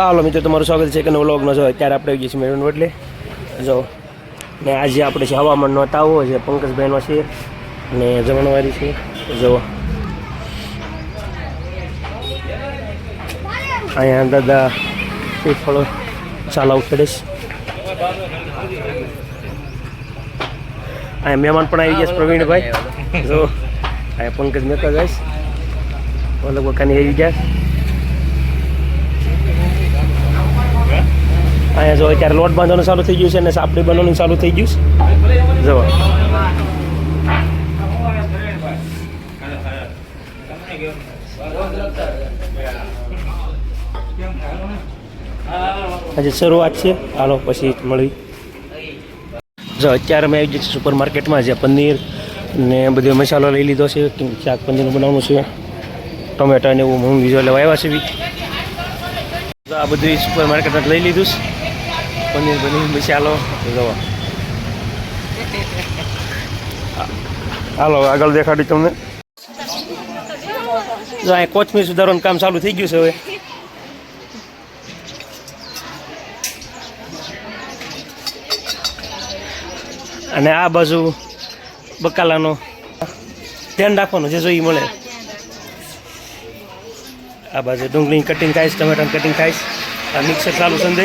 ચાલો મિત્રો, તમારું સ્વાગત છે કે નવો વ્લોગનો જો અત્યારે આપણે આવી જઈએ છીએ મેળવણ એટલે જો, ને આજે આપણે છે હવામાનનો તાવો છે, પંકજભાઈનો છે, ને જમણવારી છે. જો, અહીંયા દાદા શ્રીફળો ચાલાવ ખેડે છે. અહીંયા મહેમાન પણ આવી ગયા પ્રવીણભાઈ. જો, અહીંયા પંકજ મહેતા ગાઈશ લગભગ બકાની આવી ગયા. અહીંયા જો અત્યારે લોટ બાંધવાનું ચાલુ થઈ ગયું છે અને સાપડી બનવાનું ચાલુ થઈ ગયું છે. જવા આજે શરૂઆત છે. હાલો, પછી મળી. જો, અત્યારે અમે આવી ગયા છીએ સુપર માર્કેટમાં જે પનીર ને બધો મસાલો લઈ લીધો છે. શાક પનીરનું બનાવવાનું છે. ટોમેટા ને એવું હું બીજો લેવા આવ્યા છે. બી આ બધું સુપર માર્કેટમાં લઈ લીધું છે. પનીર બનીર મસાલો. જવા હાલો આગળ દેખાડી તમને. જો અહીં કોથમીર સુધારવાનું કામ ચાલુ થઈ ગયું છે હવે. અને આ બાજુ બકાલાનો ધ્યાન રાખવાનું જે જોઈએ મળે. આ બાજુ ડુંગળી કટિંગ થાય છે ટમેટાનું કટિંગ થાય છે. આ મિક્સર ચાલુ સંદે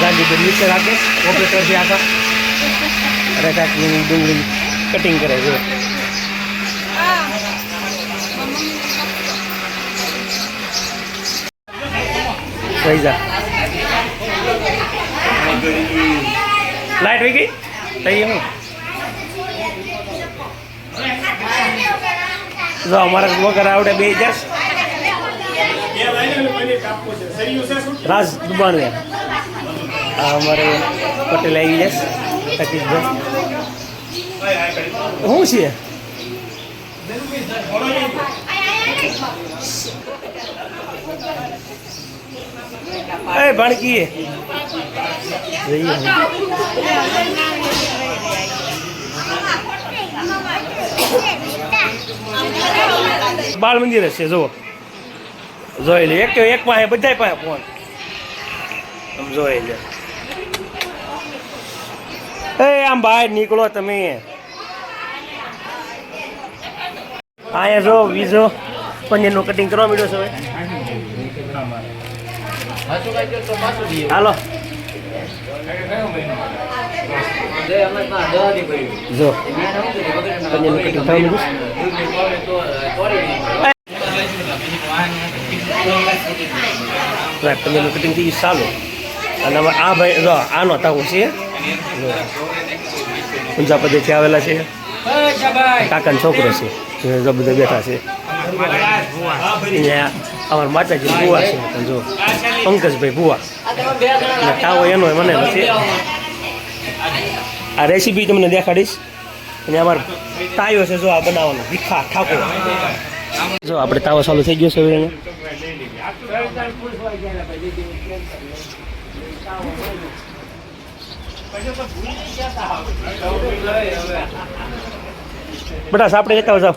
ગાંધી બધું મિક્સર આપે ઓપરેટરથી આખા. અરે કાકી ડુંગળી કટિંગ કરે છે. જા. લાઈટ વી ગઈ થઈ હું જો અમારા વગર આવડે બે જશ રાજ દુબાણવે આ અમારે પટેલ આવી જશ સતીશભાઈ. શું છે એ ભણકી જઈએ. બાળ મંદિર છે, જુઓ. જોઈ લે. એક એક પાસે બધા પાસે ફોન. જોઈ લે. એ, આમ બહાર નીકળો તમે. અહીંયા જો વીજો પનીરનું કટિંગ કરવા મળ્યો છે હાલો. જો, પનીરનું કટિંગ થવા માંડ્યું છે. કટિંગ થઈ ચાલો. અને આ ભાઈ, જો, આનો તાવો છે. ઊંઝા પદેથી આવેલા છે કાકાનો છોકરો છે. જો બધા બેઠા છે. અમારા માતાજી ભુવા છે. જો પંકજભાઈ ભુવા અને તાવો એનો મને નથી આ રેસીપી તમને દેખાડીશ. અને અમારો તાયો છે જો આ બનાવવાનો, ભીખા ઠાકોર. જો આપણે તાવો ચાલુ થઈ ગયો છે બેટા સાપડે લેતા જાવ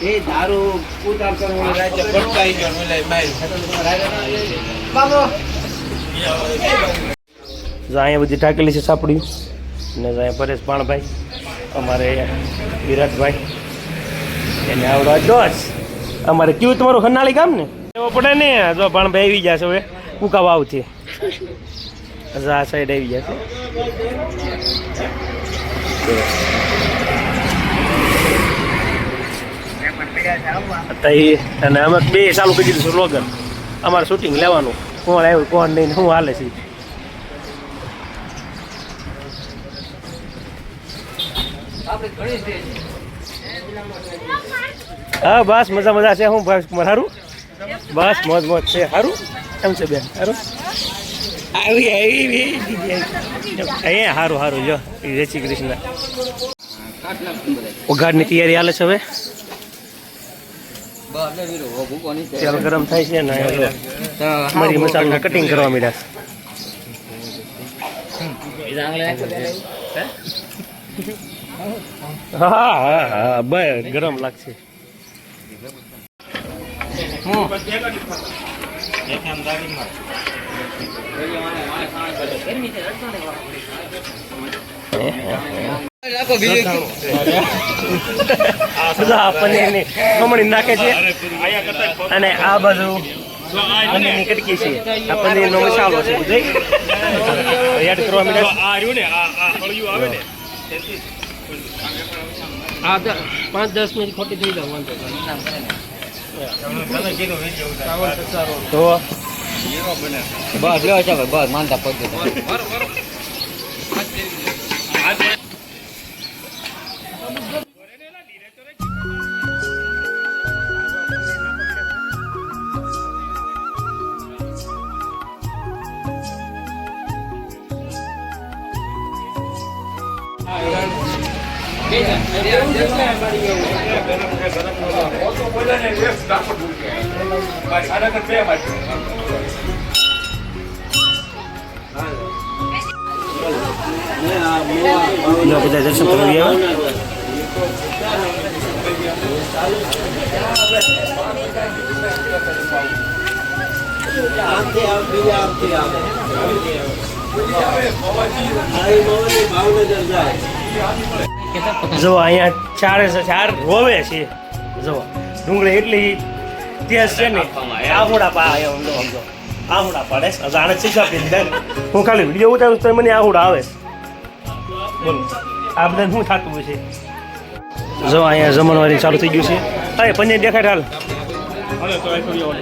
એ દારૂ ઉતાર કરવાનો રાજ્ય અહીંયા બધી ઢાકેલી છે સાપડી ને અહીંયા પરેશ પાણભાઈ, અમારે વિરાટભાઈ. એને આવડો દોસ અમારે કયું તમારું ખનાળી ગામ ને? એવો પડે ને, જો પાણભાઈ આવી જશે હવે. કુકા વાવથી આ સાઈડ આવી જશે અને અમે બે ચાલુ કરી દીધું લોગન અમારે શૂટિંગ લેવાનું. કોણ આવ્યું, કોણ નહીં હું હાલે છે? હા, બસ મજા મજા છે. હું ભાઈ કુમાર સારું બસ મોજ મોજ છે. સારું કેમ છે બેન? સારું આવી આવી. અહીંયા સારું સારું જો જય શ્રી કૃષ્ણ. ઉઘાડની તૈયારી હાલે છે હવે? તેલ ગરમ થાય છે ને મારી જો મરી મસાલા કટિંગ કરવા માંડ્યા હા હા હા બસ ગરમ લાગશે. પનીરની ખમણી નાખે છે. અને આ બાજુ પનીરની કટકી છે. આ પનીરનો મસાલો છે. બધે એડ કરવા માંડ્યા હા પાંચ દસ મિનિટ ખોટી થઈ જાવ વાંધો તો બસ લ્યો છે બસ માનતા પદ્ધતિ બધા દર્શન કરી આવ્યા જો અહીંયા ચારે ચાર રોવે છે. જો ડુંગળી એટલી તેજ છે ને આહુડા પા સમજો સમજો. આહુડા પાડે છે. જાણે શીખા પી હું ખાલી વીડિયો ઉતારું તો મને આહુડા આવે. બોલો. આ બધા શું થતું હોય છે? જો અહીંયા જમણવારી ચાલુ થઈ ગયું છે. અરે પનીર દેખાય હાલ.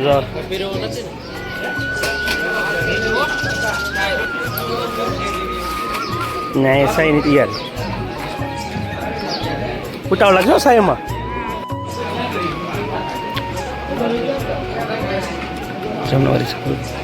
જો. ના એ સાઈ નથી યાર ઉતાવળ લાગજો સાઈમાં જમણવારી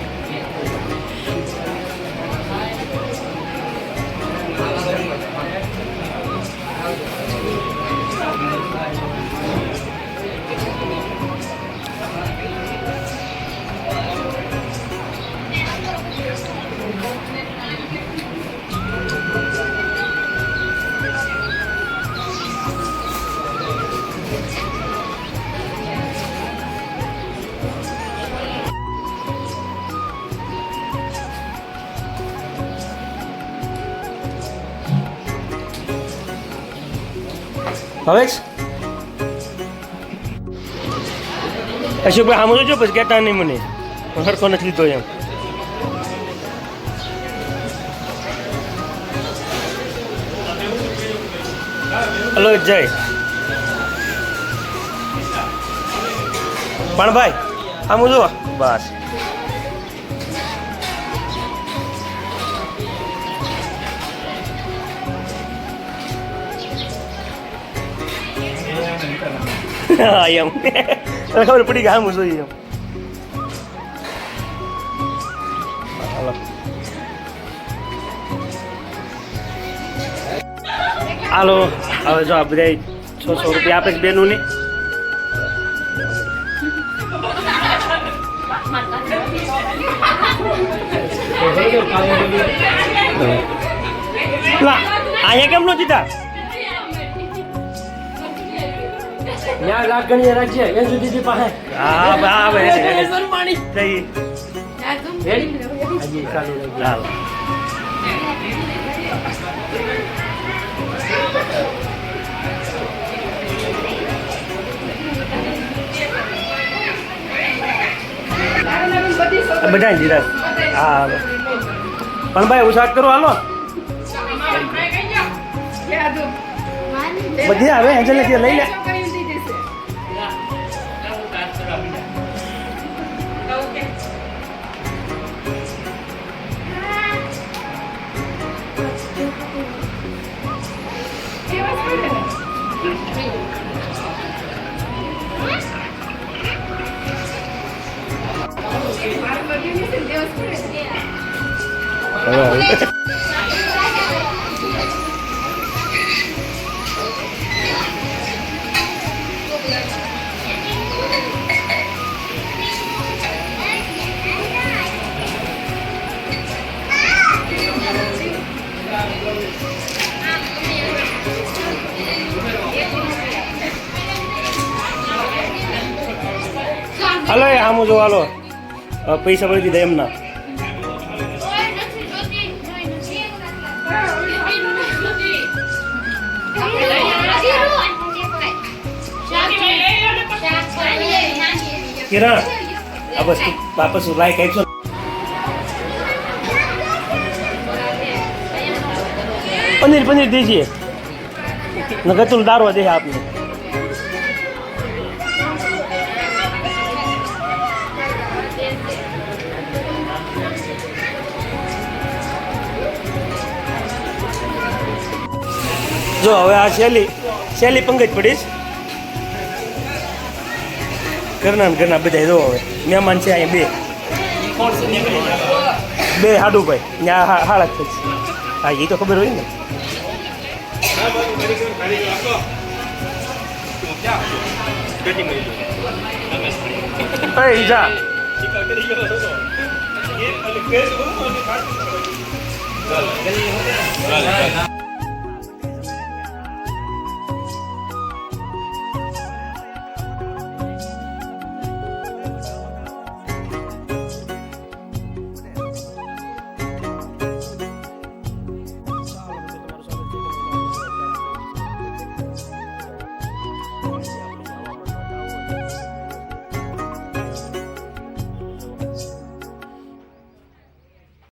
હવે અશોકભાઈ આમ જોજો પછી કહેતા નહીં મને હરખો નથી લીધો એમ હલો જય પણ ભાઈ આમ જો બસ એમ તને ખબર પડી કે આમ જોઈએ એમ હાલો. હાલો હવે જો આ બધા છ સો રૂપિયા આપે છે બેનું ને લા અહીંયા કેમ નો જીતા ત્યાં લાગણીએ રાખજે એ સુધી પાસે હા હા ભાઈ જઈ હજી ચાલુ રાખજે હાલો બધા જીરા હા હાલો પણ ભાઈ ઉસાટ કરો હાલો. બધી આવે એન્જલ લઈ લે. आम जो पैसा पैसा देमना કિરણ આ વસ્તુ વાપસ લાઈક આપશો પનીર પનીર દીજીએ. નગર તું દારવા દે આપને. જો, હવે આ શૈલી શૈલી પંકજ પડીશ ઘરના ને ઘરના બધા જો હવે. મહેમાન છે અહીંયા બે. બે હાડુભાઈ. ત્યાં હા હાડા જ છે. હા એ તો ખબર હોય ને. એ, જા.